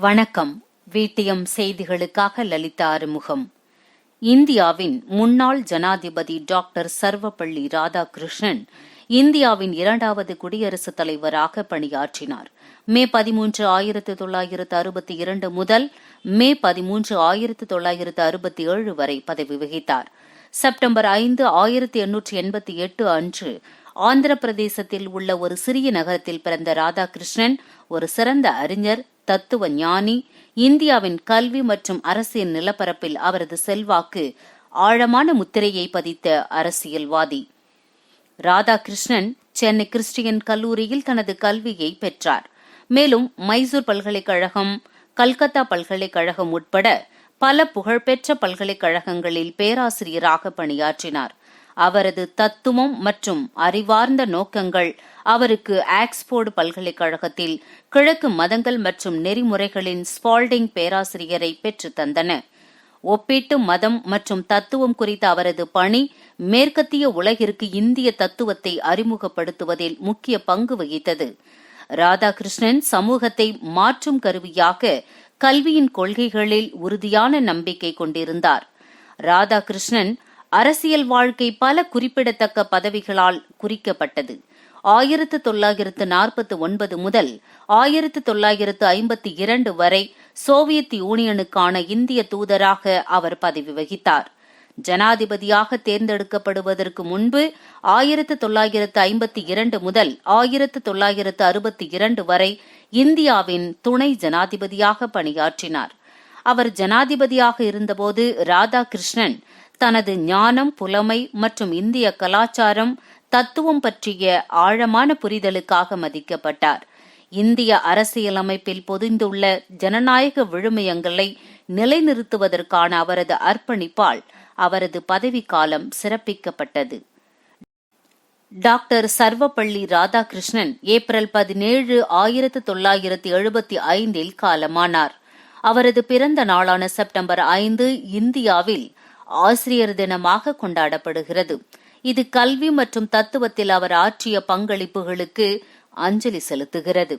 வணக்கம். வீட்டியம் செய்திகளுக்காக லலிதா அறிமுகம். இந்தியாவின் முன்னாள் ஜனாதிபதி டாக்டர் சர்வப்பள்ளி ராதாகிருஷ்ணன் இந்தியாவின் இரண்டாவது குடியரசுத் தலைவராக பணியாற்றினார். மே பதிமூன்று ஆயிரத்து தொள்ளாயிரத்து அறுபத்தி இரண்டு முதல் மே பதிமூன்று ஆயிரத்து தொள்ளாயிரத்து அறுபத்தி ஏழு வரை பதவி வகித்தார். செப்டம்பர் ஐந்து ஆயிரத்தி எண்ணூற்றி எண்பத்தி எட்டு அன்று ஆந்திர பிரதேசத்தில் உள்ள ஒரு சிறிய நகரத்தில் பிறந்த ராதாகிருஷ்ணன் ஒரு சிறந்த அறிஞர் தத்துவ ஞானி இந்தியாவின் கல்வி மற்றும் அரசியல் நிலப்பரப்பில் அவரது செல்வாக்கு ஆழமான முத்திரையை பதித்த அரசியல்வாதி. ராதாகிருஷ்ணன் சென்னை கிறிஸ்டியன் கல்லூரியில் தனது கல்வியை பெற்றார். மேலும் மைசூர் பல்கலைக்கழகம் கல்கத்தா பல்கலைக்கழகம் உட்பட பல புகழ்பெற்ற பல்கலைக்கழகங்களில் பேராசிரியராக பணியாற்றினார். அவரது தத்துவம் மற்றும் அறிவார்ந்த நோக்கங்கள் அவருக்கு ஆக்ஸ்போர்டு பல்கலைக்கழகத்தில் கிழக்கு மதங்கள் மற்றும் நெறிமுறைகளின் ஸ்பால்டிங் பேராசிரியரை பெற்று தந்தன. ஒப்பீட்டு மதம் மற்றும் தத்துவம் குறித்த அவரது பணி மேற்கத்திய உலகிற்கு இந்திய தத்துவத்தை அறிமுகப்படுத்துவதில் முக்கிய பங்கு வகித்தது. ராதாகிருஷ்ணன் சமூகத்தை மாற்றும் கருவியாக கல்வியின் கொள்கைகளில் உறுதியான நம்பிக்கை கொண்டிருந்தார். ராதாகிருஷ்ணன் அரசியல் வாழ்க்கை பல குறிப்பிடத்தக்க பதவிகளால் குறிக்கப்பட்டது. ஆயிரத்து தொள்ளாயிரத்து நாற்பத்தி ஒன்பது முதல் ஆயிரத்து தொள்ளாயிரத்து ஐம்பத்தி இரண்டு வரை சோவியத் யூனியனுக்கான இந்திய தூதராக அவர் பதவி வகித்தார். ஜனாதிபதியாக தேர்ந்தெடுக்கப்படுவதற்கு முன்பு ஆயிரத்து தொள்ளாயிரத்து ஐம்பத்தி இரண்டு முதல் ஆயிரத்து தொள்ளாயிரத்து அறுபத்தி இரண்டு வரை இந்தியாவின் துணை ஜனாதிபதியாக பணியாற்றினார். அவர் ஜனாதிபதியாக இருந்தபோது ராதாகிருஷ்ணன் தனது ஞானம் புலமை மற்றும் இந்திய கலாச்சாரம் தத்துவம் பற்றிய ஆழமான புரிதலுக்காக மதிக்கப்பட்டார். இந்திய அரசியலமைப்பில் பொதிந்துள்ள ஜனநாயக விழுமியங்களை நிலைநிறுத்துவதற்கான அவரது அர்ப்பணிப்பால் அவரது பதவிக்காலம் சிறப்பிக்கப்பட்டது. டாக்டர் சர்வப்பள்ளி ராதாகிருஷ்ணன் ஏப்ரல் பதினேழு ஆயிரத்து தொள்ளாயிரத்து எழுபத்தி ஐந்தில் காலமானார். அவரது பிறந்த நாளான செப்டம்பர் ஐந்து இந்தியாவில் ஆசிரியர் தினமாக கொண்டாடப்படுகிறது. இது கல்வி மற்றும் தத்துவத்தில் அவர் ஆற்றிய பங்களிப்புகளுக்கு அஞ்சலி செலுத்துகிறது.